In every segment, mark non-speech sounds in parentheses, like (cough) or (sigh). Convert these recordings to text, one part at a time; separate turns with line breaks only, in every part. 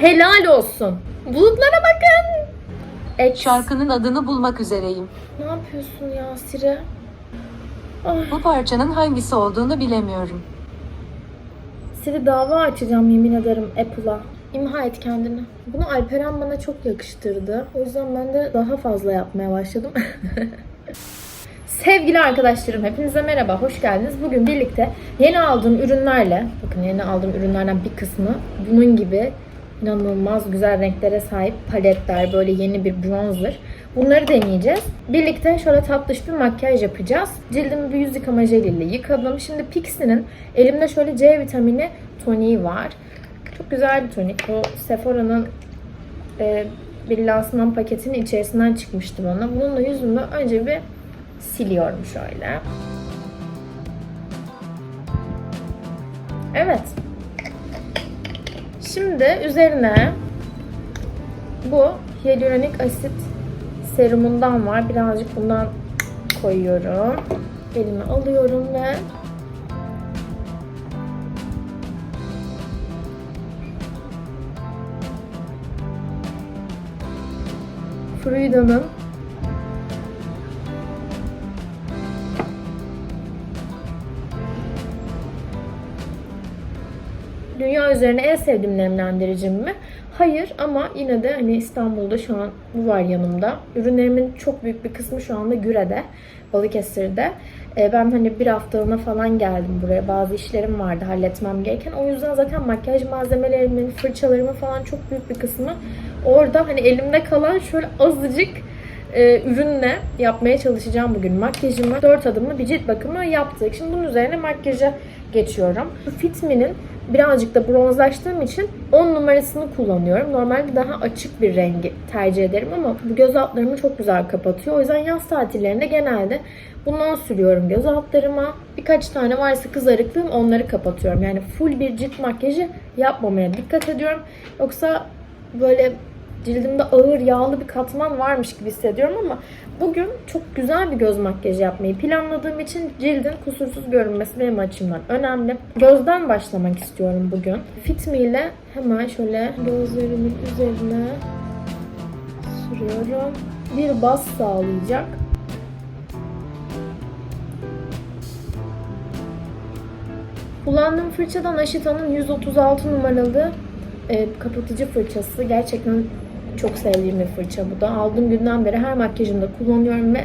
helal olsun. Bulutlara bakın. Ex.
Şarkının adını bulmak üzereyim.
Ne yapıyorsun ya Siri? Ah,
Bu parçanın hangisi olduğunu bilemiyorum.
Siri dava açacağım yemin ederim Apple'a. İmha et kendini. Bunu Alperen bana çok yakıştırdı. O yüzden ben de daha fazla yapmaya başladım. (laughs) Sevgili arkadaşlarım hepinize merhaba, hoş geldiniz. Bugün birlikte yeni aldığım ürünlerle, bakın yeni aldığım ürünlerden bir kısmı bunun gibi inanılmaz güzel renklere sahip paletler, böyle yeni bir bronzer. Bunları deneyeceğiz. Birlikte şöyle tatlış bir makyaj yapacağız. Cildimi bir yüz yıkama jeliyle yıkadım. Şimdi Pixie'nin elimde şöyle C vitamini toniği var. Çok güzel bir tonik. Bu Sephora'nın e, bir lansman paketinin içerisinden çıkmıştı bana. Bununla yüzümü önce bir siliyorum şöyle. Evet. Şimdi üzerine bu hyaluronik asit serumundan var. Birazcık bundan koyuyorum. Elime alıyorum ve Fruida'nın üzerine en sevdiğim nemlendiricim mi? Hayır ama yine de hani İstanbul'da şu an bu var yanımda. Ürünlerimin çok büyük bir kısmı şu anda Güre'de, Balıkesir'de. Ee, ben hani bir haftalığına falan geldim buraya. Bazı işlerim vardı halletmem gereken. O yüzden zaten makyaj malzemelerimin, fırçalarımın falan çok büyük bir kısmı orada. Hani elimde kalan şöyle azıcık e, ürünle yapmaya çalışacağım bugün makyajımı. 4 adımlı bir cilt bakımı yaptık. Şimdi bunun üzerine makyaja geçiyorum. Fit Me'nin birazcık da bronzlaştığım için 10 numarasını kullanıyorum. Normalde daha açık bir rengi tercih ederim ama bu göz altlarımı çok güzel kapatıyor. O yüzden yaz tatillerinde genelde bundan sürüyorum göz altlarıma. Birkaç tane varsa kızarıklığım onları kapatıyorum. Yani full bir cilt makyajı yapmamaya dikkat ediyorum. Yoksa böyle cildimde ağır yağlı bir katman varmış gibi hissediyorum ama bugün çok güzel bir göz makyajı yapmayı planladığım için cildin kusursuz görünmesi benim açımdan önemli. Gözden başlamak istiyorum bugün. Fit Me ile hemen şöyle gözlerimin üzerine sürüyorum. Bir bas sağlayacak. Kullandığım fırçadan Ashita'nın 136 numaralı e, kapatıcı fırçası. Gerçekten çok sevdiğim bir fırça bu da. Aldığım günden beri her makyajımda kullanıyorum ve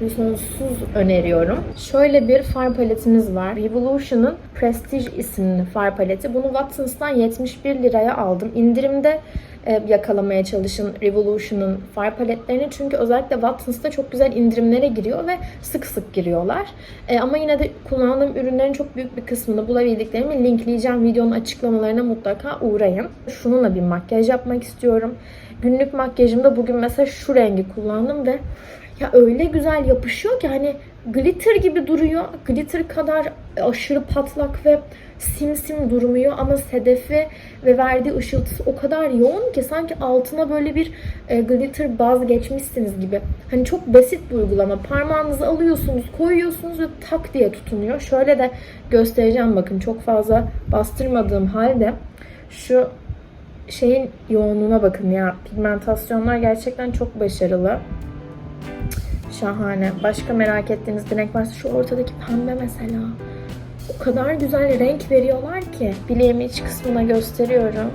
sonsuz öneriyorum. Şöyle bir far paletimiz var. Revolution'ın Prestige isimli far paleti. Bunu Watsons'tan 71 liraya aldım. İndirimde e, yakalamaya çalışın Revolution'ın far paletlerini. Çünkü özellikle Watsons'ta çok güzel indirimlere giriyor ve sık sık giriyorlar. E, ama yine de kullandığım ürünlerin çok büyük bir kısmını bulabildiklerimi linkleyeceğim. Videonun açıklamalarına mutlaka uğrayın. Şununla bir makyaj yapmak istiyorum. Günlük makyajımda bugün mesela şu rengi kullandım ve ya öyle güzel yapışıyor ki hani glitter gibi duruyor. Glitter kadar aşırı patlak ve simsim durmuyor ama sedefi ve verdiği ışıltısı o kadar yoğun ki sanki altına böyle bir e, glitter baz geçmişsiniz gibi. Hani çok basit bir uygulama. Parmağınızı alıyorsunuz, koyuyorsunuz ve tak diye tutunuyor. Şöyle de göstereceğim bakın çok fazla bastırmadığım halde şu şeyin yoğunluğuna bakın ya. Pigmentasyonlar gerçekten çok başarılı. Şahane. Başka merak ettiğiniz bir renk varsa şu ortadaki pembe mesela. O kadar güzel renk veriyorlar ki. Bileğimin iç kısmına gösteriyorum.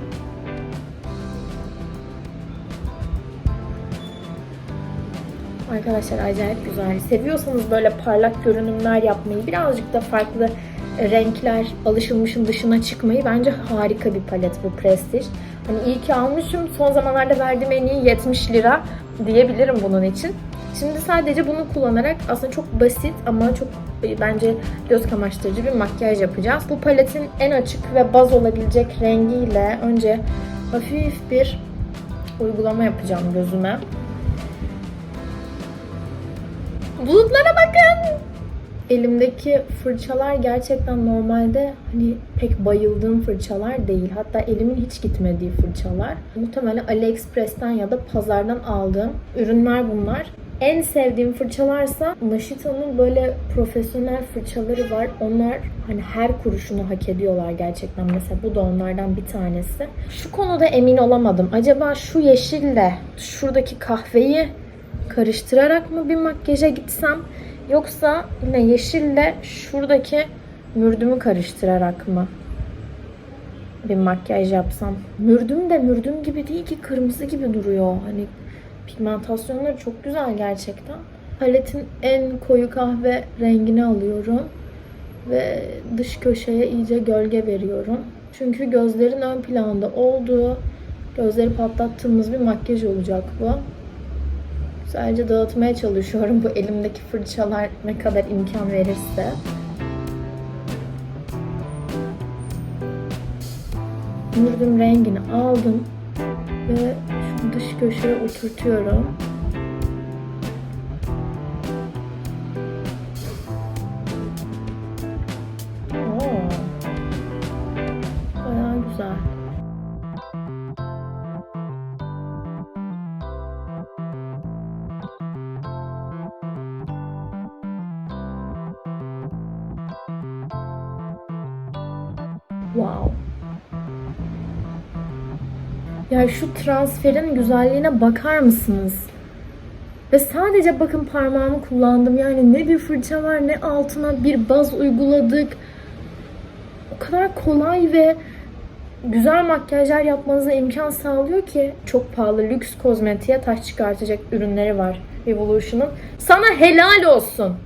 Arkadaşlar acayip güzel. Seviyorsanız böyle parlak görünümler yapmayı, birazcık da farklı renkler, alışılmışın dışına çıkmayı bence harika bir palet bu Prestige. Hani iyi ki almışım. Son zamanlarda verdiğim en iyi 70 lira diyebilirim bunun için. Şimdi sadece bunu kullanarak aslında çok basit ama çok bence göz kamaştırıcı bir makyaj yapacağız. Bu paletin en açık ve baz olabilecek rengiyle önce hafif bir uygulama yapacağım gözüme. Bulutlara bakın. Elimdeki fırçalar gerçekten normalde hani pek bayıldığım fırçalar değil. Hatta elimin hiç gitmediği fırçalar. Muhtemelen AliExpress'ten ya da pazardan aldığım ürünler bunlar. En sevdiğim fırçalarsa Naşita'nın böyle profesyonel fırçaları var. Onlar hani her kuruşunu hak ediyorlar gerçekten. Mesela bu da onlardan bir tanesi. Şu konuda emin olamadım. Acaba şu yeşille şuradaki kahveyi karıştırarak mı bir makyaja gitsem yoksa yine yeşille şuradaki mürdümü karıştırarak mı bir makyaj yapsam? Mürdüm de mürdüm gibi değil ki kırmızı gibi duruyor. Hani pigmentasyonları çok güzel gerçekten. Paletin en koyu kahve rengini alıyorum ve dış köşeye iyice gölge veriyorum. Çünkü gözlerin ön planda olduğu, gözleri patlattığımız bir makyaj olacak bu. Sadece dağıtmaya çalışıyorum bu elimdeki fırçalar ne kadar imkan verirse. Mürdüm rengini aldım ve şu dış köşeye oturtuyorum. Ya şu transferin güzelliğine bakar mısınız? Ve sadece bakın parmağımı kullandım. Yani ne bir fırça var ne altına bir baz uyguladık. O kadar kolay ve güzel makyajlar yapmanıza imkan sağlıyor ki çok pahalı lüks kozmetiğe taş çıkartacak ürünleri var Revolution'un. Sana helal olsun.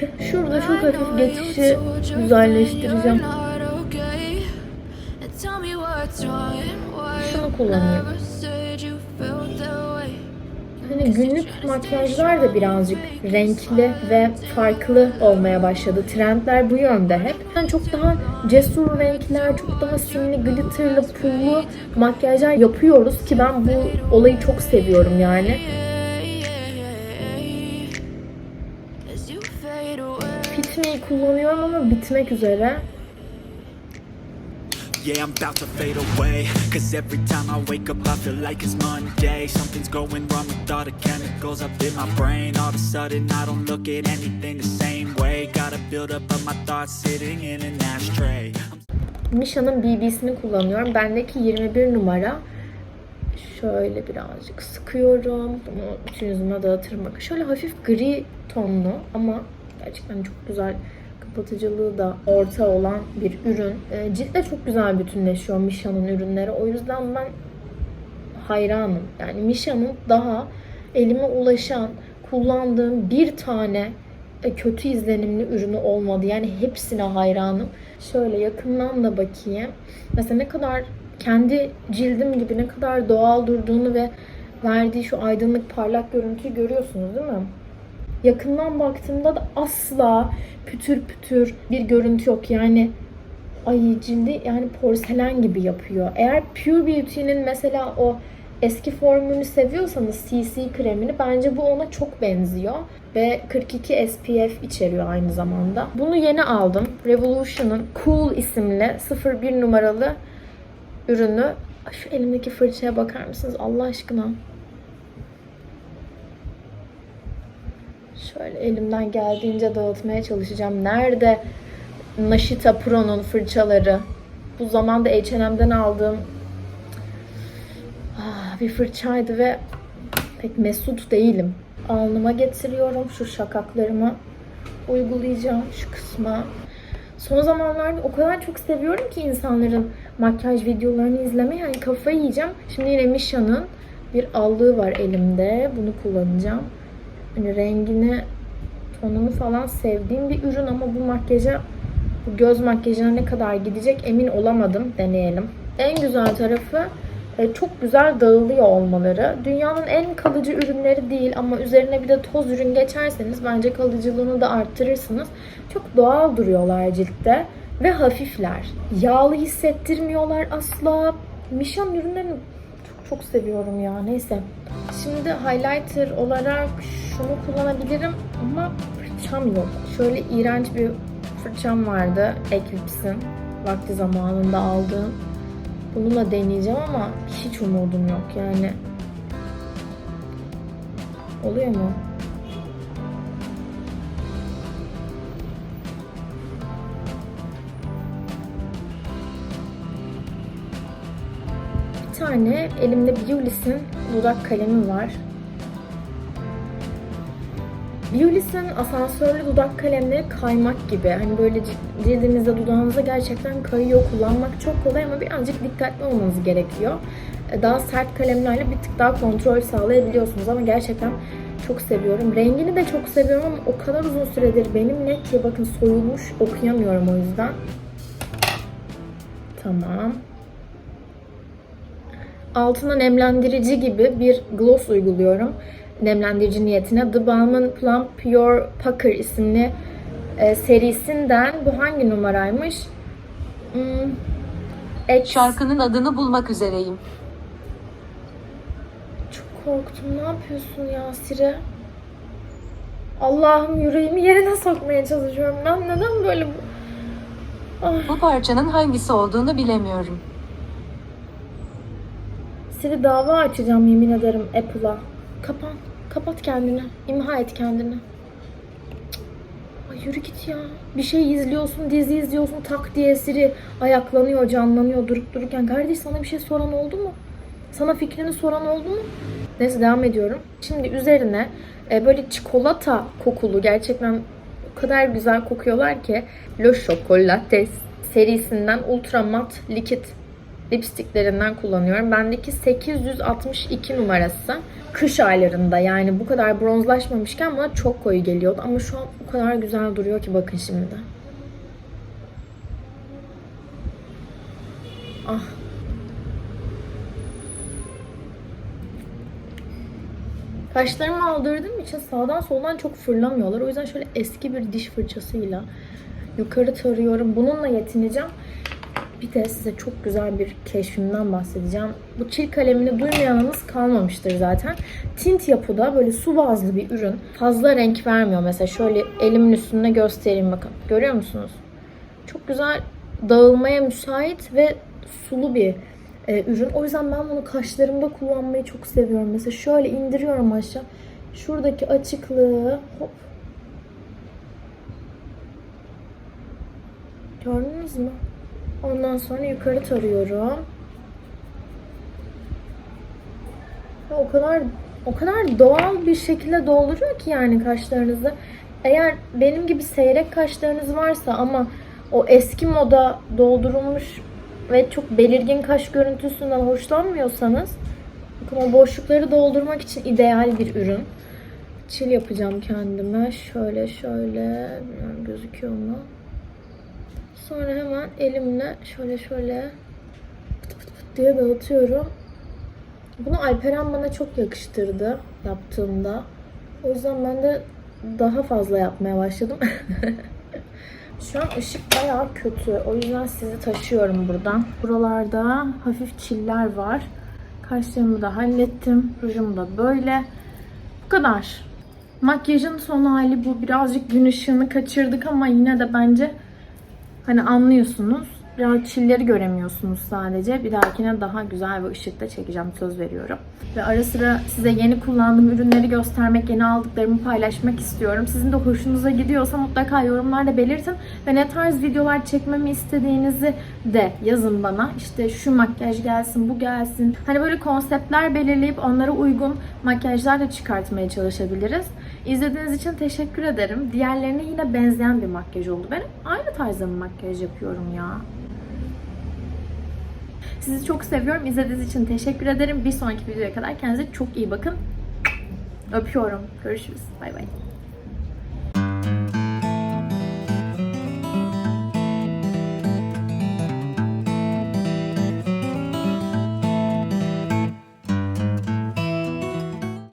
(laughs) Şurada çok hafif geçişi güzelleştireceğim. Şunu kullanıyorum. Hani günlük makyajlar da birazcık renkli ve farklı olmaya başladı. Trendler bu yönde hep. Yani çok daha cesur renkler, çok daha simli, glitterlı, pullu makyajlar yapıyoruz ki ben bu olayı çok seviyorum yani. Fit kullanıyorum ama bitmek üzere.
Yeah, I'm about to fade away Cause every time I wake up I feel like it's Monday Something's going wrong with all the chemicals up in my brain All of a sudden I don't look at anything the same way Gotta build up of my thoughts sitting in an ashtray
Misha'nın BB'sini kullanıyorum. Bendeki 21 numara. Şöyle birazcık sıkıyorum. Bunu bütün yüzüme dağıtırım. Bakın şöyle hafif gri tonlu ama gerçekten çok güzel kapatıcılığı da orta olan bir ürün. E, ciltle çok güzel bütünleşiyor Misha'nın ürünleri. O yüzden ben hayranım. Yani Misha'nın daha elime ulaşan, kullandığım bir tane e, kötü izlenimli ürünü olmadı. Yani hepsine hayranım. Şöyle yakından da bakayım. Mesela ne kadar kendi cildim gibi ne kadar doğal durduğunu ve verdiği şu aydınlık parlak görüntüyü görüyorsunuz değil mi? Yakından baktığımda da asla pütür pütür bir görüntü yok. Yani ay cildi yani porselen gibi yapıyor. Eğer Pure Beauty'nin mesela o eski formülünü seviyorsanız CC kremini bence bu ona çok benziyor. Ve 42 SPF içeriyor aynı zamanda. Bunu yeni aldım. Revolution'ın Cool isimli 01 numaralı ürünü. Şu elimdeki fırçaya bakar mısınız Allah aşkına? Şöyle elimden geldiğince dağıtmaya çalışacağım. Nerede Nashita Pro'nun fırçaları? Bu zamanda H&M'den aldığım ah, bir fırçaydı ve pek mesut değilim. Alnıma getiriyorum. Şu şakaklarımı uygulayacağım şu kısma. Son zamanlarda o kadar çok seviyorum ki insanların makyaj videolarını izlemeyi. Yani kafayı yiyeceğim. Şimdi yine Misha'nın bir allığı var elimde. Bunu kullanacağım. Hani rengini, tonunu falan sevdiğim bir ürün ama bu makyaja, bu göz makyajına ne kadar gidecek emin olamadım. Deneyelim. En güzel tarafı e, çok güzel dağılıyor olmaları. Dünyanın en kalıcı ürünleri değil ama üzerine bir de toz ürün geçerseniz bence kalıcılığını da arttırırsınız. Çok doğal duruyorlar ciltte ve hafifler. Yağlı hissettirmiyorlar asla. Mişan ürünlerini çok seviyorum ya. Neyse. Şimdi highlighter olarak şunu kullanabilirim ama fırçam yok. Şöyle iğrenç bir fırçam vardı. Eclipse'in vakti zamanında aldığım. Bununla deneyeceğim ama hiç umudum yok yani. Oluyor mu? Tane elimde Biolis'in dudak kalemi var. Biolis'in asansörlü dudak kalemleri kaymak gibi. Hani böyle cil- cildinizde dudağınıza gerçekten kayıyor. Kullanmak çok kolay ama birazcık dikkatli olmanız gerekiyor. E, Daha sert kalemlerle bir tık daha kontrol sağlayabiliyorsunuz ama gerçekten çok seviyorum. Rengini de çok seviyorum ama o kadar uzun süredir benimle ki bakın soyulmuş okuyamıyorum o yüzden. Tamam. Altına nemlendirici gibi bir gloss uyguluyorum. Nemlendirici niyetine. The Balmain Plump Pure Pucker isimli e, serisinden. Bu hangi numaraymış? Hmm, X.
Şarkının adını bulmak üzereyim.
Çok korktum. Ne yapıyorsun ya Sire? Allah'ım yüreğimi yerine sokmaya çalışıyorum. Ben neden böyle... Ah,
Bu parçanın hangisi olduğunu bilemiyorum.
Siri dava açacağım yemin ederim Apple'a. Kapan. Kapat kendini. İmha et kendini. Ay yürü git ya. Bir şey izliyorsun, dizi izliyorsun tak diye Siri ayaklanıyor, canlanıyor durup dururken. Kardeş sana bir şey soran oldu mu? Sana fikrini soran oldu mu? Neyse devam ediyorum. Şimdi üzerine e, böyle çikolata kokulu gerçekten o kadar güzel kokuyorlar ki Le Chocolate serisinden ultra mat likit lipstiklerinden kullanıyorum. Bendeki 862 numarası. Kış aylarında yani bu kadar bronzlaşmamışken bana çok koyu geliyordu. Ama şu an o kadar güzel duruyor ki bakın şimdi. Ah. Kaşlarımı aldırdığım için sağdan soldan çok fırlamıyorlar. O yüzden şöyle eski bir diş fırçasıyla yukarı tarıyorum. Bununla yetineceğim. Bir de size çok güzel bir keşfimden bahsedeceğim. Bu çil kalemini duymayanınız kalmamıştır zaten. Tint yapıda böyle su bazlı bir ürün. Fazla renk vermiyor. Mesela şöyle elimin üstünde göstereyim bakın. Görüyor musunuz? Çok güzel dağılmaya müsait ve sulu bir e, ürün. O yüzden ben bunu kaşlarımda kullanmayı çok seviyorum. Mesela şöyle indiriyorum aşağı. Şuradaki açıklığı hop. Gördünüz mü? Ondan sonra yukarı tarıyorum. Ve o kadar o kadar doğal bir şekilde dolduruyor ki yani kaşlarınızı. Eğer benim gibi seyrek kaşlarınız varsa ama o eski moda doldurulmuş ve çok belirgin kaş görüntüsünden hoşlanmıyorsanız bakın o boşlukları doldurmak için ideal bir ürün. Çil yapacağım kendime. Şöyle şöyle bilmiyorum gözüküyor mu? Sonra hemen elimle şöyle şöyle pıt pıt pıt diye dağıtıyorum. Bunu Alperen bana çok yakıştırdı yaptığımda. O yüzden ben de daha fazla yapmaya başladım. (laughs) Şu an ışık bayağı kötü. O yüzden sizi taşıyorum buradan. Buralarda hafif çiller var. Kaşlarımı da hallettim. Rujum da böyle. Bu kadar. Makyajın son hali bu. Birazcık gün ışığını kaçırdık ama yine de bence Hani anlıyorsunuz. Biraz çilleri göremiyorsunuz sadece. Bir dahakine daha güzel ve ışıkta çekeceğim söz veriyorum. Ve ara sıra size yeni kullandığım ürünleri göstermek, yeni aldıklarımı paylaşmak istiyorum. Sizin de hoşunuza gidiyorsa mutlaka yorumlarda belirtin. Ve ne tarz videolar çekmemi istediğinizi de yazın bana. İşte şu makyaj gelsin, bu gelsin. Hani böyle konseptler belirleyip onlara uygun makyajlar da çıkartmaya çalışabiliriz. İzlediğiniz için teşekkür ederim. Diğerlerine yine benzeyen bir makyaj oldu. Ben aynı tarzda mı makyaj yapıyorum ya? Sizi çok seviyorum. İzlediğiniz için teşekkür ederim. Bir sonraki videoya kadar kendinize çok iyi bakın. Öpüyorum. Görüşürüz. Bay bay.